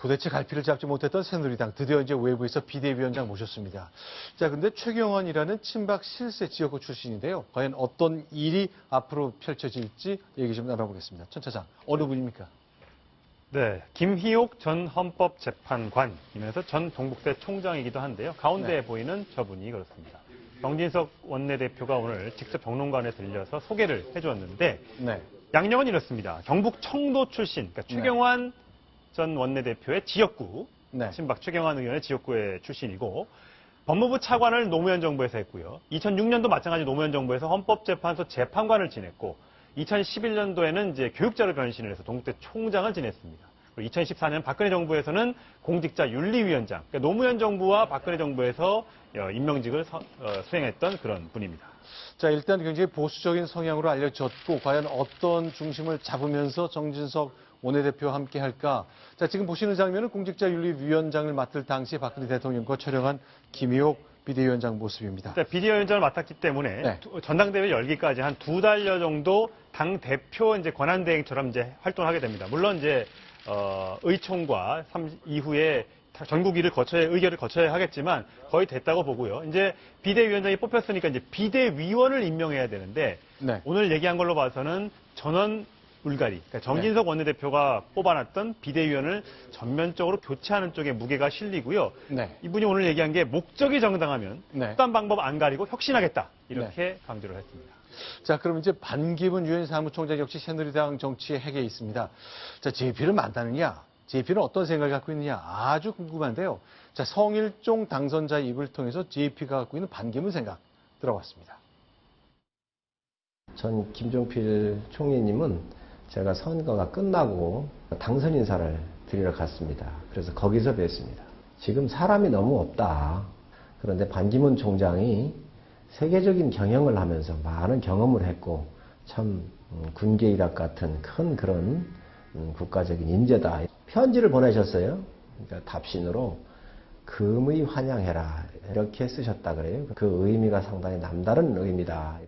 도대체 갈피를 잡지 못했던 새누리당 드디어 이제 외부에서 비대위원장 모셨습니다. 자, 근데 최경환이라는 친박 실세 지역구 출신인데요. 과연 어떤 일이 앞으로 펼쳐질지 얘기 좀 나눠보겠습니다. 천 차장, 어느 분입니까? 네, 김희옥 전 헌법재판관이면서 전 동북대 총장이기도 한데요. 가운데 네. 보이는 저분이 그렇습니다. 정진석 원내대표가 오늘 직접 정론관에 들려서 소개를 해주었는데 네. 양력은 이렇습니다. 경북 청도 출신, 그러니까 최경환 전 원내대표의 지역구, 네. 친박 최경환 의원의 지역구의 출신이고 법무부 차관을 노무현 정부에서 했고요. 2006년도 마찬가지 노무현 정부에서 헌법재판소 재판관을 지냈고 2011년도에는 이제 교육자로 변신을 해서 동국대 총장을 지냈습니다. 그리고 2014년 박근혜 정부에서는 공직자 윤리위원장, 그러니까 노무현 정부와 박근혜 정부에서 어, 임명직을 서- 어, 수행했던 그런 분입니다. 자, 일단 굉장히 보수적인 성향으로 알려졌고, 과연 어떤 중심을 잡으면서 정진석 원내대표와 함께 할까? 자, 지금 보시는 장면은 공직자윤리위원장을 맡을 당시 박근혜 대통령과 촬영한 김희옥 비대위원장 모습입니다. 네, 비대위원장을 맡았기 때문에 네. 두- 전당대회 열기까지 한 두 달여 정도 당 대표 이제 권한 대행처럼 이제 활동하게 됩니다. 물론 이제 어, 의총과 삼- 이후에 다- 전국일을 거쳐야 의결을 거쳐야 하겠지만 거의 됐다고 보고요. 이제 비대위원장이 뽑혔으니까 이제 비대위원을 임명해야 되는데 네. 오늘 얘기한 걸로 봐서는 전원 울가리, 그러니까 정진석 원내대표가 뽑아놨던 비대위원을 전면적으로 교체하는 쪽에 무게가 실리고요. 네. 이분이 오늘 얘기한 게 목적이 정당하면 네. 수단 방법 안 가리고 혁신하겠다 이렇게 강조를 했습니다. 자, 그럼 이제 반기문 유엔 사무총장 역시 새누리당 정치의 핵에 있습니다. 자, JP를 만나느냐? JP는 어떤 생각을 갖고 있느냐? 아주 궁금한데요. 자, 성일종 당선자의 입을 통해서 JP가 갖고 있는 반기문 생각 들어봤습니다. 전 김종필 총리님은 제가 선거가 끝나고 당선 인사를 드리러 갔습니다. 그래서 거기서 뵀습니다. 지금 사람이 너무 없다. 그런데 반기문 총장이 세계적인 경영을 하면서 많은 경험을 했고 참 음, 군계 일학 같은 큰 그런 음, 국가적인 인재다. 편지를 보내셨어요. 그러니까 답신으로 금의 환영해라 이렇게 쓰셨다 그래요. 그 의미가 상당히 남다른 의미다.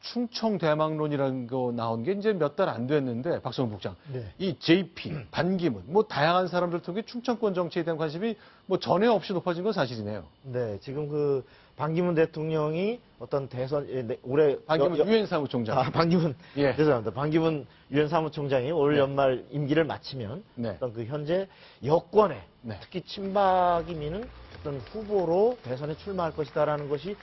충청 대망론이라는 거 나온 게 이제 몇 달 안 됐는데 박성훈 국장 네. 이 JP 반기문 뭐 다양한 사람들 통해 충청권 정치에 대한 관심이 뭐 전에 없이 높아진 건 사실이네요. 네, 지금 그 반기문 대통령이 어떤 대선 예, 네, 올해 반기문 여- 여- 유엔 사무총장. 아, 반기문 예. 죄송합니다. 반기문 유엔 사무총장이 올 네. 연말 임기를 마치면 네. 어떤 그 현재 여권에 네. 특히 친박이 미는 어떤 후보로 대선에 출마할 것이다라는 것이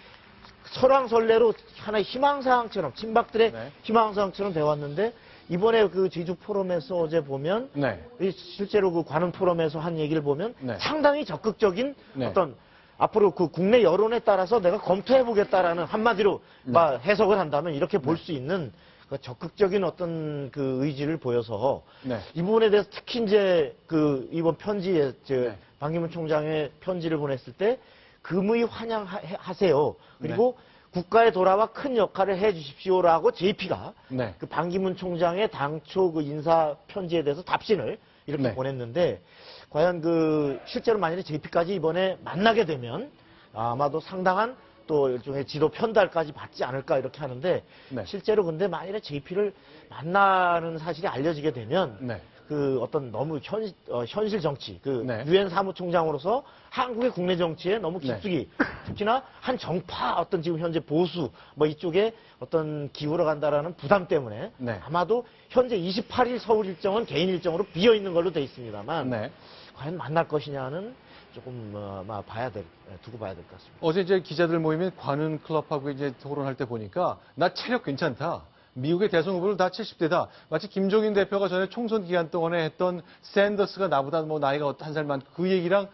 설왕설래로 하나의 희망사항처럼 친박들의 네. 희망사항처럼 되었는데 이번에 그 제주 포럼에서 어제 보면 네. 이 실제로 그 관훈 포럼에서 한 얘기를 보면 네. 상당히 적극적인 네. 어떤 앞으로 그 국내 여론에 따라서 내가 검토해 보겠다라는 한마디로 네. 막 해석을 한다면 이렇게 볼 수 있는 그 적극적인 어떤 그 의지를 보여서 네. 이 부분에 대해서 특히 이제 그 이번 편지에 저 네. 반기문 총장의 편지를 보냈을 때 금의 환영하세요. 그리고 국가에 돌아와 큰 역할을 해 주십시오라고 JP가 네. 그 반기문 총장의 당초 그 인사 편지에 대해서 답신을 이렇게 네. 보냈는데 과연 그 실제로 만약에 JP까지 이번에 만나게 되면 아마도 상당한 또 일종의 지도 편달까지 받지 않을까 이렇게 하는데 네. 실제로 근데 만일에 JP를 만나는 사실이 알려지게 되면 네. 그 어떤 너무 현, 어, 현실 정치, 그 네. 유엔 사무총장으로서 한국의 국내 정치에 너무 네. 깊숙이 특히나 한 정파 어떤 지금 현재 보수 뭐 이쪽에 어떤 기울어 간다라는 부담 때문에 네. 아마도 현재 28일 서울 일정은 개인 일정으로 비어 있는 걸로 돼 있습니다만 네. 과연 만날 것이냐는 조금 어, 아마 봐야 될 예, 두고 봐야 될 것 같습니다. 어제 이제 기자들 모임에 관훈 클럽하고 이제 토론할 때 보니까 나 체력 괜찮다. 미국의 대선 후보를 다 70대다. 마치 김종인 대표가 전에 총선 기간 동안에 했던 샌더스가 나보다 뭐 나이가 한 살 많고 그 얘기랑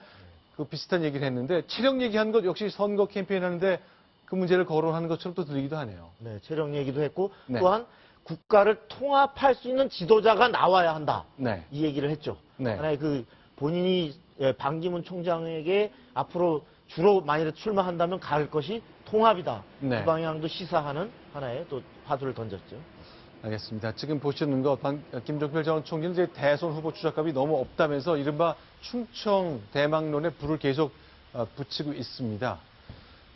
그 비슷한 얘기를 했는데 체력 얘기한 것 역시 선거 캠페인 하는데 그 문제를 거론하는 것처럼 또 들리기도 하네요. 네, 체력 얘기도 했고 네. 또한 국가를 통합할 수 있는 지도자가 나와야 한다. 네. 이 얘기를 했죠. 네. 하나의 그 본인이 예, 반기문 총장에게 앞으로 주로 만일에 출마한다면 갈 것이 통합이다. 네. 그 방향도 시사하는 하나의 또 화두를 던졌죠. 알겠습니다. 지금 보시는 것, 반- 김종필 전 총리는 이제 대선 후보 추적값이 너무 없다면서 이른바 충청 대망론에 불을 계속 어, 붙이고 있습니다.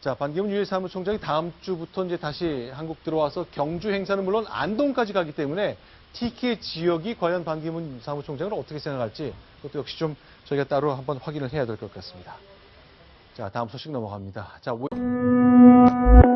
자, 자, 반기문 유해 사무총장이 다음 주부터 이제 다시 한국 들어와서 경주 행사는 물론 안동까지 가기 때문에 TK 지역이 과연 반기문 사무총장을 어떻게 생각할지 그것도 역시 좀 저희가 따로 한번 확인을 해야 될 것 같습니다. 자, 다음 소식 넘어갑니다. 자, 오- Thank you.